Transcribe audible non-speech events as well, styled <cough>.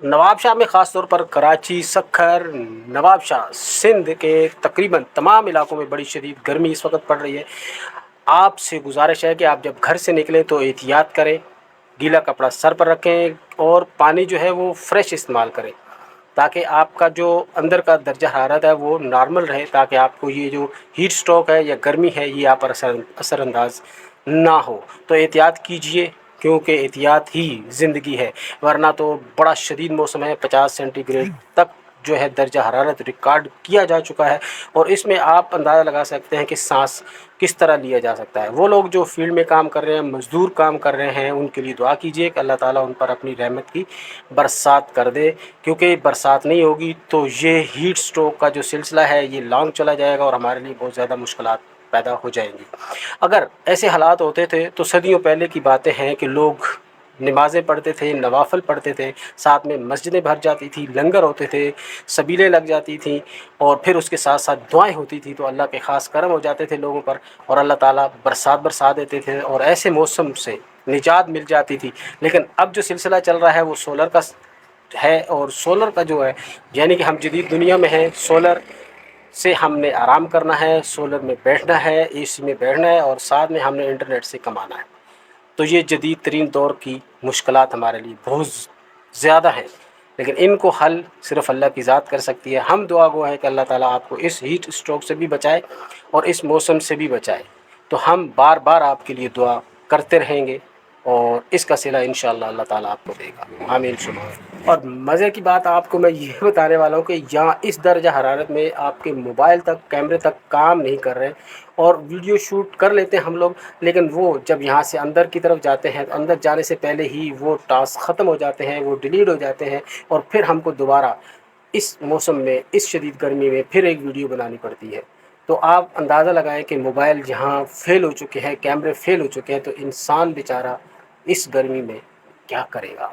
نواب شاہ میں خاص طور پر کراچی، سکھر، نواب شاہ سندھ کے تقریباً تمام علاقوں میں بڑی شدید گرمی اس وقت پڑ رہی ہے۔ آپ سے گزارش ہے کہ آپ جب گھر سے نکلیں تو احتیاط کریں، گیلا کپڑا سر پر رکھیں اور پانی جو ہے وہ فریش استعمال کریں تاکہ آپ کا جو اندر کا درجہ حرارت ہے وہ نارمل رہے تاکہ آپ کو یہ جو ہیٹ اسٹروک ہے یا گرمی ہے یہ آپ پر اثر اثر انداز نہ ہو۔ تو احتیاط کیجیے کیونکہ احتیاط ہی زندگی ہے، ورنہ تو بڑا شدید موسم ہے، پچاس سینٹی گریڈ تک جو ہے درجہ حرارت ریکارڈ کیا جا چکا ہے اور اس میں آپ اندازہ لگا سکتے ہیں کہ سانس کس طرح لیا جا سکتا ہے۔ وہ لوگ جو فیلڈ میں کام کر رہے ہیں، مزدور کام کر رہے ہیں، ان کے لیے دعا کیجیے کہ اللہ تعالیٰ ان پر اپنی رحمت کی برسات کر دے۔ کیونکہ برسات نہیں ہوگی تو یہ ہیٹ اسٹروک کا جو سلسلہ ہے، یہ لانگ چلا جائے گا اور ہمارے لیے بہت زیادہ مشکلات پیدا ہو جائیں گی۔ اگر ایسے حالات ہوتے تھے تو صدیوں پہلے کی باتیں ہیں کہ لوگ نمازیں پڑھتے تھے، نوافل پڑھتے تھے، ساتھ میں مسجدیں بھر جاتی تھیں، لنگر ہوتے تھے، سبیلیں لگ جاتی تھیں اور پھر اس کے ساتھ ساتھ دعائیں ہوتی تھیں تو اللہ کے خاص کرم ہو جاتے تھے لوگوں پر اور اللہ تعالیٰ برسات برسا دیتے تھے اور ایسے موسم سے نجات مل جاتی تھی۔ لیکن اب جو سلسلہ چل رہا ہے وہ سولر کا ہے اور سولر کا جو ہے یعنی کہ ہم جدید دنیا میں ہیں، سولر سے ہم نے آرام کرنا ہے، سولر میں بیٹھنا ہے، اے سی میں بیٹھنا ہے اور ساتھ میں ہم نے انٹرنیٹ سے کمانا ہے۔ تو یہ جدید ترین دور کی مشکلات ہمارے لیے بہت زیادہ ہیں۔ لیکن ان کو حل صرف اللہ کی ذات کر سکتی ہے۔ ہم دعا گو ہے کہ اللہ تعالیٰ آپ کو اس ہیٹ اسٹروک سے بھی بچائے اور اس موسم سے بھی بچائے۔ تو ہم بار بار آپ کے لیے دعا کرتے رہیں گے اور اس کا صلہ ان شاء اللہ اللہ تعالیٰ آپ کو دے گا۔ آمین۔ شمار اور مزے کی بات آپ کو میں یہ <laughs> بتانے والا ہوں کہ یہاں اس درجہ حرارت میں آپ کے موبائل تک، کیمرے تک کام نہیں کر رہے اور ویڈیو شوٹ کر لیتے ہیں ہم لوگ، لیکن وہ جب یہاں سے اندر کی طرف جاتے ہیں، اندر جانے سے پہلے ہی وہ ٹاسک ختم ہو جاتے ہیں، وہ ڈیلیٹ ہو جاتے ہیں اور پھر ہم کو دوبارہ اس موسم میں، اس شدید گرمی میں پھر ایک ویڈیو بنانی پڑتی ہے۔ تو آپ اندازہ لگائیں کہ موبائل جہاں فیل ہو چکے ہیں، کیمرے فیل ہو چکے ہیں، تو انسان بیچارہ اس گرمی میں کیا کرے گا؟